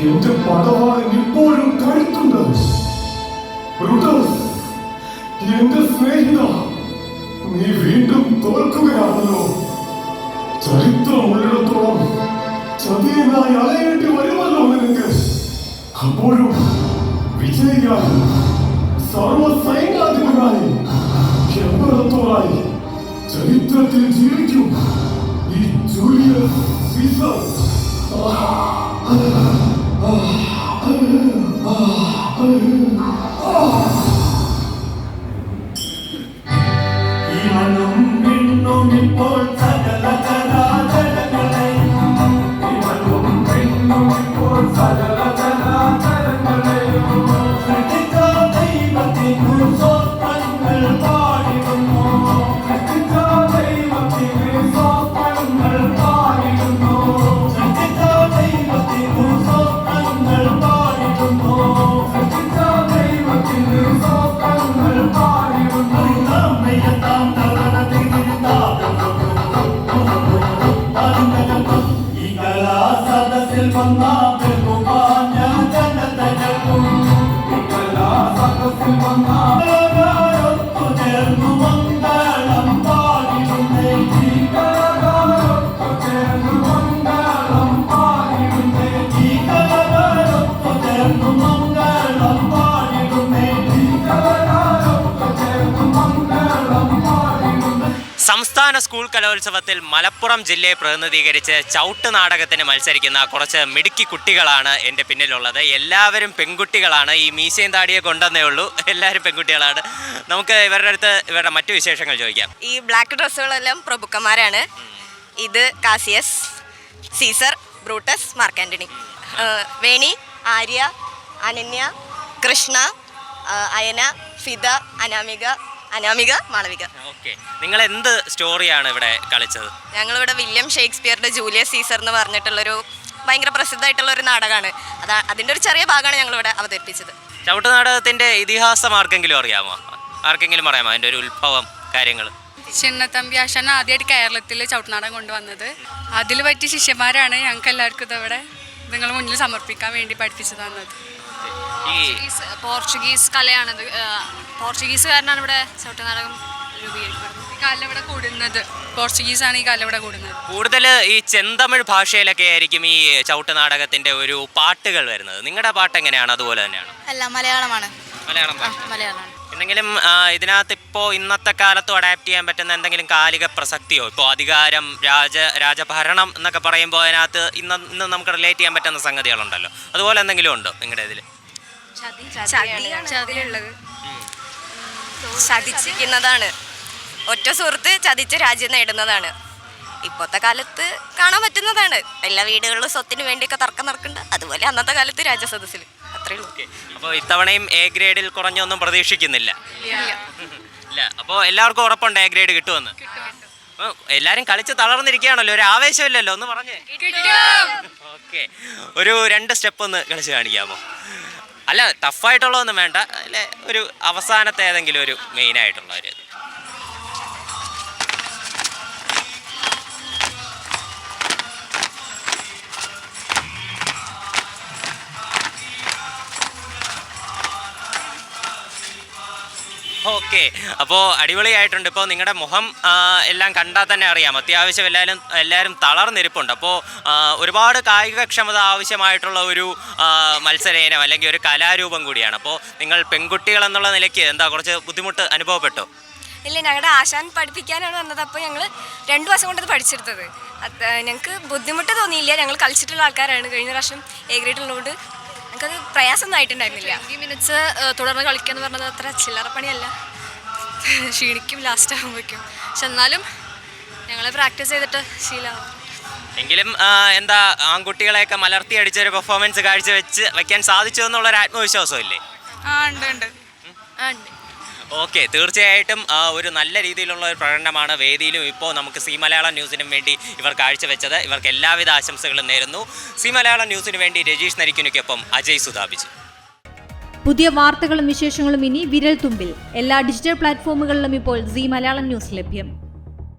എന്റെ പടവാളൻ ഇപ്പോഴും ബ്രൂട്ടസ്, എന്റെ സ്നേഹിത നീ വീണ്ടും തോൽക്കുകയാണല്ലോ. ചരിത്രമുള്ളിടത്തോളം ചതിയനായി അലയേണ്ടി വരുമല്ലോ നിനക്ക്. അപ്പോഴും വിജയിക്കാൻ സർവ സൈന്യാധിപനായി എമ്പറത്തോറായി ചരിത്രത്തിൽ ജീവിക്കും ഈ ജൂലിയസ് സീസർ 이만한 빈놈이 볼 다가라가 കലാസദസ്സിൽ വന്ന പെരുമാഞ്ഞ സംസ്ഥാന സ്കൂൾ കലോത്സവത്തിൽ മലപ്പുറം ജില്ലയെ പ്രതിനിധീകരിച്ച് ചവിട്ട് നാടകത്തിന് മത്സരിക്കുന്ന കുറച്ച് മിടുക്കി കുട്ടികളാണ് എന്റെ പിന്നിലുള്ളത്. എല്ലാവരും പെൺകുട്ടികളാണ്. ഈ മീശയും താടിയെ കൊണ്ടെന്നേ ഉള്ളൂ. എല്ലാവരും പെൺകുട്ടികളാണ്. നമുക്ക് ഇവരുടെ അടുത്ത് ഇവരുടെ മറ്റു വിശേഷങ്ങൾ ചോദിക്കാം. ഈ ബ്ലാക്ക് ഡ്രസ്സുകളെല്ലാം പ്രഭുക്കന്മാരാണ്. ഇത് Cassius Caesar Brutus Mark Antony. Veni Arya Ananya Krishna Ayana Fida Anamika Anamika Malavika. Okay. നിങ്ങൾ എന്ത് സ്റ്റോറിയാണ് ഇവിടെ കളിച്ചത്? ഞങ്ങളിവിടെ വില്യം ഷേക്സ്പിയറുടെ ജൂലിയസ് സീസർ എന്ന് പറഞ്ഞിട്ടുള്ളൊരു ഭയങ്കര പ്രസിദ്ധമായിട്ടുള്ള ഒരു നാടകമാണ് അതാ അതിന്റെ ഒരു ചെറിയ ഭാഗമാണ് ഞങ്ങളിവിടെ അവതരിപ്പിച്ചത്. ചവിട്ട് നാടകത്തിന്റെ ഇതിഹാസം ആർക്കെങ്കിലും അറിയാമോ? ആർക്കെങ്കിലും അറിയാമോ അതിന്റെ ഒരു ഉത്ഭവം കാര്യങ്ങൾ ചിന്നത്തമ്പി ആശാൻ ആദ്യമായിട്ട് കേരളത്തിൽ ചവിട്ടുനാടകം കൊണ്ടുവന്നത്. അതിൽ പറ്റിയ ശിഷ്യന്മാരാണ് ഞങ്ങൾക്ക് എല്ലാവർക്കും ഇതവിടെ നിങ്ങൾ മുന്നിൽ സമർപ്പിക്കാൻ വേണ്ടി പഠിപ്പിച്ചു തന്നത്. ഈ പോർച്ചുഗീസ് കലയാണത് പോർച്ചുഗീസുകാരനാണ് ഇവിടെ ചവിട്ടുനാടകം രൂപീകരിക്കുന്നത് ഈ കാലം ഇവിടെ കൂടുന്നത് പോർച്ചുഗീസാണ് ഈ കാലം ഇവിടെ കൂടുന്നത്. കൂടുതൽ ഈ ചെന്തമിഴ് ഭാഷയിലൊക്കെ ആയിരിക്കും ഈ ചവിട്ട് നാടകത്തിന്റെ ഒരു പാട്ടുകൾ വരുന്നത്. നിങ്ങളുടെ പാട്ട് എങ്ങനെയാണ്? അതുപോലെ തന്നെയാണ്? അല്ല മലയാളമാണ്. മലയാളം മലയാളമാണ്. എന്തെങ്കിലും ആ, ഇതിനകത്ത് ഇപ്പോൾ ഇന്നത്തെ കാലത്തും അഡാപ്റ്റ് ചെയ്യാൻ പറ്റുന്ന എന്തെങ്കിലും കാലിക പ്രസക്തിയോ? ഇപ്പോ അധികാരം രാജ രാജഭരണം എന്നൊക്കെ പറയുമ്പോൾ അതിനകത്ത് ഇന്ന് ഇന്ന് നമുക്ക് റിലേറ്റ് ചെയ്യാൻ പറ്റുന്ന സംഗതികളുണ്ടല്ലോ. അതുപോലെ എന്തെങ്കിലും ഉണ്ടോ നിങ്ങളുടെ ഇതിൽ ചതിയുള്ളത് ചതിച്ചിരിക്കുന്നതാണ്. ഒറ്റ സുഹൃത്ത് ചതിച്ച് രാജ്യം നേടുന്നതാണ്. ഇപ്പോഴത്തെ കാലത്ത് കാണാൻ പറ്റുന്നതാണ്. എല്ലാ വീടുകളിലും സ്വത്തിന് വേണ്ടിയൊക്കെ തർക്കം നടക്കുന്നുണ്ട്. അതുപോലെ അന്നത്തെ കാലത്ത് രാജ്യസദസ്സിൽ അത്രേ ഉള്ളൂ. അപ്പോൾ ഇത്തവണയും എ ഗ്രേഡിൽ കുറഞ്ഞൊന്നും പ്രതീക്ഷിക്കുന്നില്ല? ഇല്ല. അപ്പോൾ എല്ലാവർക്കും ഉറപ്പുണ്ട് എ ഗ്രേഡ് കിട്ടുമെന്ന്? എല്ലാരും കളിച്ച് തളർന്നിരിക്കുകയാണല്ലോ. ഒരു ആവേശമില്ലല്ലോ. ഒന്ന് പറഞ്ഞേ. ഓക്കെ. ഒരു രണ്ട് സ്റ്റെപ്പ് ഒന്ന് കളിച്ച് കാണിക്കാമോ? അല്ല ടഫായിട്ടുള്ളതൊന്നും വേണ്ട. അല്ലെ ഒരു അവസാനത്തെ ഏതെങ്കിലും ഒരു ഒരു ഓക്കെ. അപ്പോൾ അടിപൊളിയായിട്ടുണ്ട്. ഇപ്പോൾ നിങ്ങളുടെ മുഖം എല്ലാം കണ്ടാൽ തന്നെ അറിയാം. അത്യാവശ്യം എല്ലാവരും എല്ലാവരും തളർന്നിരിപ്പുണ്ട്. അപ്പോൾ ഒരുപാട് കായികക്ഷമത ആവശ്യമായിട്ടുള്ള ഒരു ആ, മത്സര ഇനം അല്ലെങ്കിൽ ഒരു കലാരൂപം കൂടിയാണ്. അപ്പോൾ നിങ്ങൾ പെൺകുട്ടികൾ എന്നുള്ള നിലയ്ക്ക് എന്താ കുറച്ച് ബുദ്ധിമുട്ട് അനുഭവപ്പെട്ടോ? ഇല്ല ഞങ്ങളുടെ ആശാൻ പഠിപ്പിക്കാനാണ് വന്നത്. അപ്പോൾ ഞങ്ങൾ രണ്ട് വർഷം കൊണ്ടത് പഠിച്ചെടുത്തത്. ഞങ്ങൾക്ക് ബുദ്ധിമുട്ട് തോന്നിയില്ല. ഞങ്ങൾ കളിച്ചിട്ടുള്ള ആൾക്കാരാണ്. കഴിഞ്ഞ പ്രാവശ്യം എ ഗ്രേഡ് ഉള്ളതുകൊണ്ട് ഞങ്ങൾക്കത് പ്രയാസമൊന്നും ആയിട്ടുണ്ടായിരുന്നില്ല ട്വന്റി മിനിറ്റ്സ് തുടർന്ന് കളിക്കുക എന്ന് പറഞ്ഞത് അത്ര ചില്ലറ പണിയല്ല. ക്ഷീണിക്കും ലാസ്റ്റ് ആകുമ്പോഴേക്കും പക്ഷെ എന്നാലും ഞങ്ങൾ പ്രാക്ടീസ് ചെയ്തിട്ട് ശീലമാവും എങ്കിലും എന്താ ആൺകുട്ടികളെയൊക്കെ മലർത്തി അടിച്ചൊരു പെർഫോമൻസ് കാഴ്ച വെച്ച് വെക്കാൻ സാധിച്ചു എന്നുള്ളൊരു ആത്മവിശ്വാസമില്ലേ? ആ ഉണ്ട് ഉണ്ട്. ആ ഉണ്ട്. ഓക്കെ തീർച്ചയായിട്ടും ഒരു നല്ല രീതിയിലുള്ള ഒരു പ്രകടനമാണ് വേദിയിലും ഇപ്പോൾ നമുക്ക് സി മലയാളം ന്യൂസിനും വേണ്ടി ഇവർ കാഴ്ചവെച്ചത്. ഇവർക്ക് എല്ലാവിധ ആശംസകളും നേരുന്നു. സി മലയാളം ന്യൂസിനു വേണ്ടി രജീഷ് നരിക്കുനിക്കൊപ്പം അജയ് സുതാപിച്ചു. പുതിയ വാർത്തകളും വിശേഷങ്ങളും ഇനി വിരൽ തുമ്പിൽ എല്ലാ ഡിജിറ്റൽ പ്ലാറ്റ്ഫോമുകളിലും ഇപ്പോൾ സി മലയാളം ന്യൂസ് ലഭ്യം.